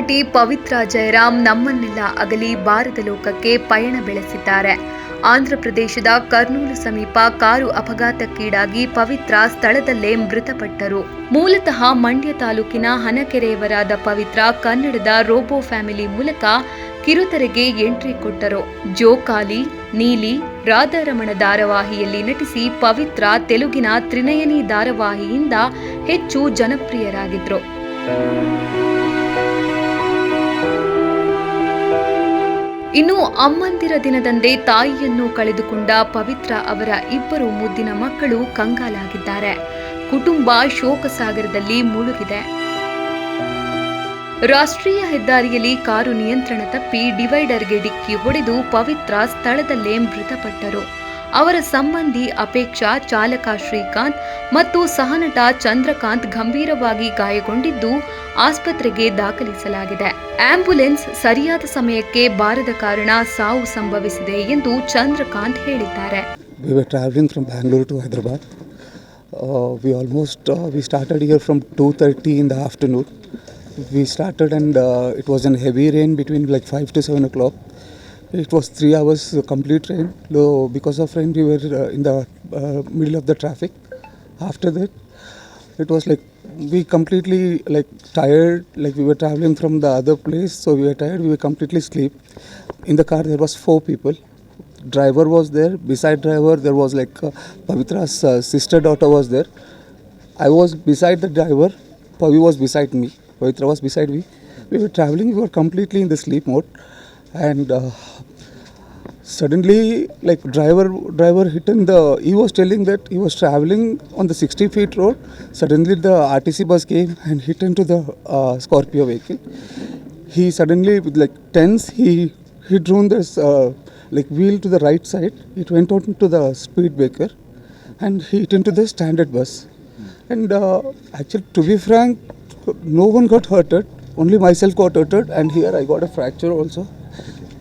ನಟಿ ಪವಿತ್ರ ಜಯರಾಮ್ ನಮ್ಮನ್ನೆಲ್ಲ ಅಗಲಿ ಬಾರದ ಲೋಕಕ್ಕೆ ಪಯಣ ಬೆಳೆಸಿದ್ದಾರೆ. ಆಂಧ್ರಪ್ರದೇಶದ ಕರ್ನೂಲು ಸಮೀಪ ಕಾರು ಅಪಘಾತಕ್ಕೀಡಾಗಿ ಪವಿತ್ರ ಸ್ಥಳದಲ್ಲೇ ಮೃತಪಟ್ಟರು. ಮೂಲತಃ ಮಂಡ್ಯ ತಾಲೂಕಿನ ಹನಕೆರೆಯವರಾದ ಪವಿತ್ರ ಕನ್ನಡದ ರೋಬೋ ಫ್ಯಾಮಿಲಿ ಮೂಲಕ ಕಿರುತೆರೆಗೆ ಎಂಟ್ರಿ ಕೊಟ್ಟರು. ಜೋಕಾಲಿ ನೀಲಿ, ರಾಧಾರಮಣ ಧಾರಾವಾಹಿಯಲ್ಲಿ ನಟಿಸಿ ಪವಿತ್ರ ತೆಲುಗಿನ ತ್ರಿನಯನಿ ಧಾರಾವಾಹಿಯಿಂದ ಹೆಚ್ಚು ಜನಪ್ರಿಯರಾಗಿದ್ರು. ಇನ್ನು ಅಮ್ಮಂದಿರ ದಿನದಂದೇ ತಾಯಿಯನ್ನು ಕಳೆದುಕೊಂಡ ಪವಿತ್ರ ಅವರ ಇಬ್ಬರು ಮುದ್ದಿನ ಮಕ್ಕಳು ಕಂಗಾಲಾಗಿದ್ದಾರೆ. ಕುಟುಂಬ ಶೋಕಸಾಗರದಲ್ಲಿ ಮುಳುಗಿದೆ. ರಾಷ್ಟ್ರೀಯ ಹೆದ್ದಾರಿಯಲ್ಲಿ ಕಾರು ನಿಯಂತ್ರಣ ತಪ್ಪಿ ಡಿವೈಡರ್ಗೆ ಡಿಕ್ಕಿ ಹೊಡೆದು ಪವಿತ್ರ ಸ್ಥಳದಲ್ಲೇ ಮೃತಪಟ್ಟರು. ಅವರ ಸಂಬಂಧಿ ಅಪೇಕ್ಷಾ ಚಾಲಕ ಶ್ರೀಕಾಂತ್ ಮತ್ತು ಸಹನಟ ಚಂದ್ರಕಾಂತ್ ಗಂಭೀರವಾಗಿ ಗಾಯಗೊಂಡಿದ್ದು ಆಸ್ಪತ್ರೆಗೆ ದಾಖಲಿಸಲಾಗಿದೆ ಆಂಬ್ಯುಲೆನ್ಸ್ ಸರಿಯಾದ ಸಮಯಕ್ಕೆ ಬಾರದ ಕಾರಣ ಸಾವು ಸಂಭವಿಸಿದೆ ಎಂದು ಚಂದ್ರಕಾಂತ್ ಹೇಳಿದ್ದಾರೆ We were traveling from Bangalore to Hyderabad. Uh, we almost uh, we started here from 2:30 in the afternoon. We started and uh, it was in heavy rain between like 5 to seven o'clock. It was three hours complete rain. Low because of rain, we were uh, in the uh, middle of the traffic. After that, it was like we completely like tired. Like we were traveling from the other place, so we were tired. We were completely sleep. In the car, there was four people driver was there beside driver there was like uh, pavitra's uh, sister daughter was there i was beside the driver pavi was beside me pavitra was beside me we were traveling we were completely in the sleep mode and uh, suddenly like driver driver hit in the he was telling that he was traveling on the 60 feet road. Suddenly the rtc bus came and hit into the uh, scorpio vehicle. He suddenly with like tense he he drew this uh, like wheel to the right side. It went out into the speed breaker and he hit into the standard bus. And uh, actually to be frank no one got hurted only myself got hurted and here i got a fracture also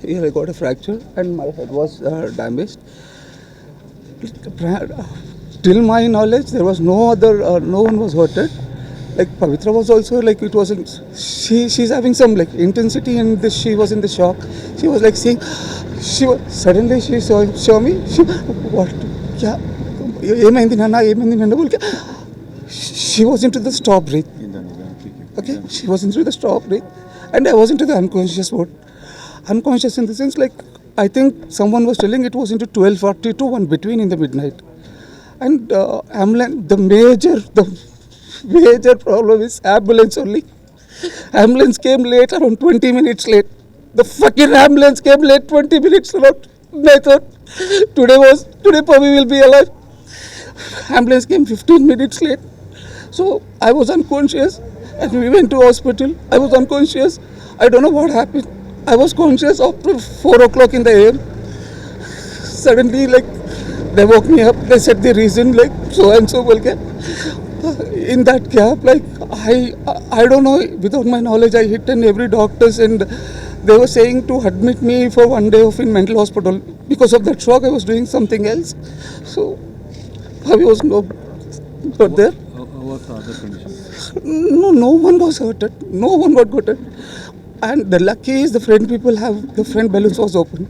here I got a fracture and my head was uh, damaged. Till my knowledge, there was no other, uh, no one was hurted. Like Pavitra was also like it wasn't. she she's having some like intensity and this. She was in the shock. She was like saying, she was, suddenly she saw me. She what? Yeah, ఏమైంది నాన్న ఏమైంది నాన్న వాళ్ళకి she was in to the stop breath okay she was in to the stop breath unconscious in the sense like i think someone was telling it was into 1240 to 1 between in the midnight. And uh, ambulance the major the major problem is ambulance only. Ambulance came late around 20 minutes late. The fucking ambulance came late 20 minutes late. I thought today was today Pavi will be alive. Ambulance came 15 minutes late. So i was unconscious and we went to hospital. I was unconscious. I don't know what happened i was conscious after 4 o'clock in the am suddenly like they woke me up. They said the reason like so and so well in that gap like i i don't know without my knowledge i hit in every doctors and they were saying to admit me for one day of in mental hospital. Because of that shock i was doing something else. So i was no but there. Uh, the other condition? no no one was hurted no one got hurted and the lucky is the friend people have the friend balloons was open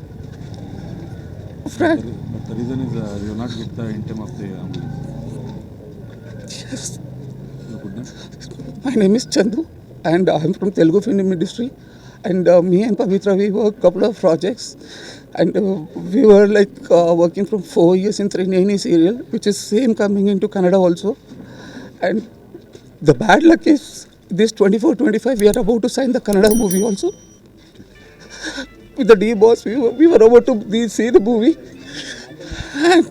front But the reason is uh, you not get the in of the ambulance. yes. Your good name? My name is Chandu, and I'm from Telugu film industry. And uh, me and Pavitra, we worked couple of projects, and uh, we were like uh, working from four years in Trinani serial, which is same coming into Canada also. And the bad luck is this 24-25, we are about to sign the Kannada movie also. With the D boss, we were, we were about to see the movie, and